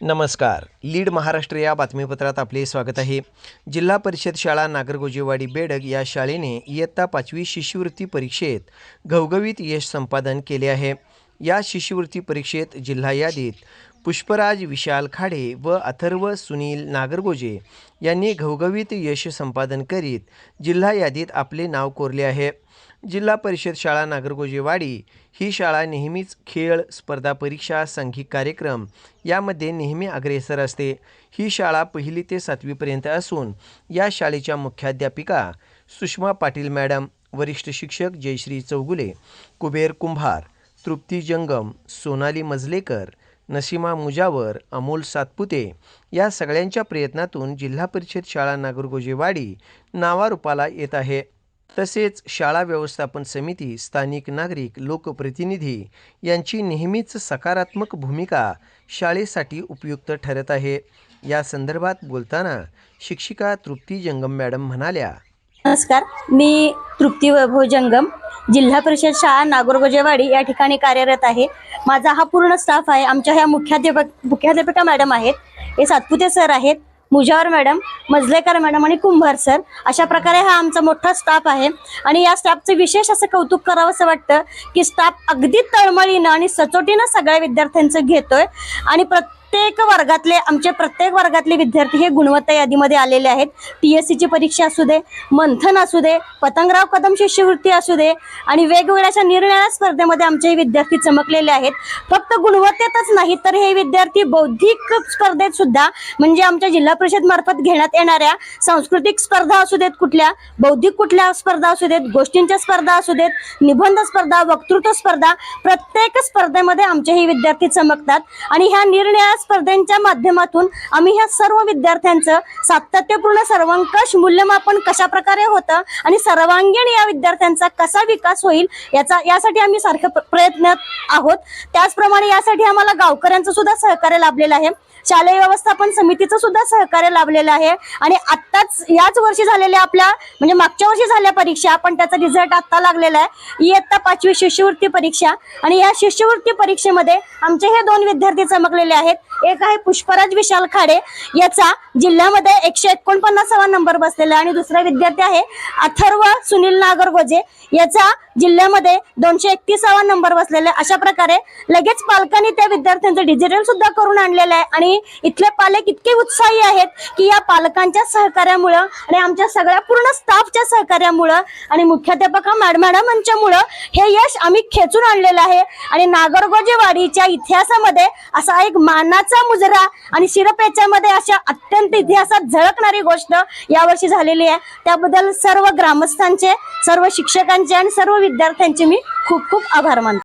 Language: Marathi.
नमस्कार. लीड महाराष्ट्र या बातमीपत्रात आपले स्वागत आहे. जिल्हा परिषद शाळा नागरगोजेवाडी बेडग या शाळेने इयत्ता पाचवी शिष्यवृत्ती परीक्षेत घवघवीत यश संपादन केले आहे. या शिष्यवृत्ती परीक्षेत जिल्हा यादीत पुष्पराज विशाल खाडे व अथर्व सुनील नागरगोजे यांनी घवघवीत यश संपादन करीत जिल्हा यादीत आपले नाव कोरले आहे. जिल्हा परिषद शाळा नागरगोजेवाडी ही शाळा नेहमीच खेळ स्पर्धा परीक्षा सांघिक कार्यक्रम यामध्ये नेहमी अग्रेसर असते. ही शाळा पहिली ते सातवीपर्यंत असून या शाळेच्या मुख्याध्यापिका सुषमा पाटील मॅडम वरिष्ठ शिक्षक जयश्री चौगुले कुबेर कुंभार तृप्ती जंगम सोनाली मजलेकर नसीमा मुजावर अमोल सातपुते या सगळ्यांच्या प्रयत्नातून जिल्हा परिषद शाळा नागरगोजेवाडी नावारूपाला येत आहे. तसेच शाळा व्यवस्थापन समिती स्थानिक नागरिक लोकप्रतिनिधी यांची नेहमीच सकारात्मक भूमिका शाळेसाठी उपयुक्त ठरत आहे. या संदर्भात बोलताना शिक्षिका तृप्ती जंगम मॅडम म्हणाल्या नमस्कार मी तृप्ती वैभव जंगम जिल्हा परिषद शाळा नागोरगोजेवाडी या ठिकाणी कार्यरत आहे. माझा हा पूर्ण स्टाफ आहे. आमच्या ह्या मुख्याध्यापक मुख्याध्यापिका मॅडम आहेत. हे सातपुते सर आहेत. मुजावर मॅडम मजलेकर मॅडम आणि कुंभार सर अशा प्रकारे हा आमचा मोठा स्टाफ आहे. आणि या स्टाफचं विशेष असं कौतुक करावं असं वाटतं की स्टाफ अगदी तळमळीनं आणि सचोटीनं सगळ्या विद्यार्थ्यांचं घेतोय. आणि प्रत्येक प्रत्येक वर्गातले आमचे प्रत्येक वर्गातले विद्यार्थी हे गुणवत्ता यादीमध्ये आलेले आहेत. टी एस सीची परीक्षा असू दे मंथन असू दे पतंगराव कदम शिष्यवृत्ती असू दे आणि वेगवेगळ्या अशा निरनिराळ्या स्पर्धेमध्ये आमचे विद्यार्थी चमकलेले आहेत. फक्त गुणवत्तेतच नाही तर हे विद्यार्थी बौद्धिक स्पर्धेत सुद्धा म्हणजे आमच्या जिल्हा परिषद मार्फत घेण्यात येणाऱ्या सांस्कृतिक स्पर्धा असू देत कुठल्या बौद्धिक कुठल्या स्पर्धा असू देत गोष्टींच्या स्पर्धा असू देत निबंध स्पर्धा वक्तृत्व स्पर्धा प्रत्येक स्पर्धेमध्ये आमचे हे विद्यार्थी चमकतात. आणि ह्या या स्पर्धेच्या माध्यमातून आम्ही ह्या सर्व विद्यार्थ्यांचं सातत्यपूर्ण सर्वंकष मूल्यमापन कशा प्रकारे होतं आणि सर्वांगीण या विद्यार्थ्यांचा कसा विकास होईल याचा यासाठी आम्ही सारखं प्रयत्नात आहोत. त्याचप्रमाणे यासाठी आम्हाला गावकऱ्यांचं सुद्धा सहकार्य लाभलेलं आहे. शालेय व्यवस्थापन समितीचं सुद्धा सहकार्य लाभलेलं आहे. आणि आत्ताच याच वर्षी झालेल्या आपल्या म्हणजे मागच्या वर्षी झाल्या परीक्षा पण त्याचा रिझल्ट आत्ता लागलेला आहे. इयत्ता पाचवी शिष्यवृत्ती परीक्षा. आणि या शिष्यवृत्ती परीक्षेमध्ये आमचे हे दोन विद्यार्थी चमकलेले आहेत. एक आहे पुष्पराज विशाल खाडे. याचा जिल्ह्यामध्ये एकशे एकोणपन्नासावा नंबर बसलेला आहे. आणि दुसरा विद्यार्थी आहे अथर्व सुनील नागरगोजे. याचा जिल्ह्यामध्ये दोनशे एकतीसावा नंबर बसलेला आहे. अशा प्रकारे लगेच पालकांनी त्या विद्यार्थ्यांचं डिजिटल सुद्धा करून आणलेलं आहे. आणि इथले पालक इतके उत्साही आहेत की या पालकांच्या सहकार्यामुळं आणि आमच्या सगळ्या पूर्ण स्टाफच्या सहकार्यामुळं आणि मुख्याध्यापका मॅडम मॅडमांच्यामुळं हे यश आम्ही खेचून आणलेलं आहे. आणि नागरगोजेवाडीच्या इतिहासामध्ये असा एक मानात मानाचा मुजरा आणि शिरपेच्यामध्ये अशा अत्यंत इतिहासात झळकणारी गोष्ट यावर्षी झालेली आहे. त्याबद्दल सर्व ग्रामस्थांचे सर्व शिक्षकांचे आणि सर्व विद्यार्थ्यांचे मी खूप खूप आभार मानतो.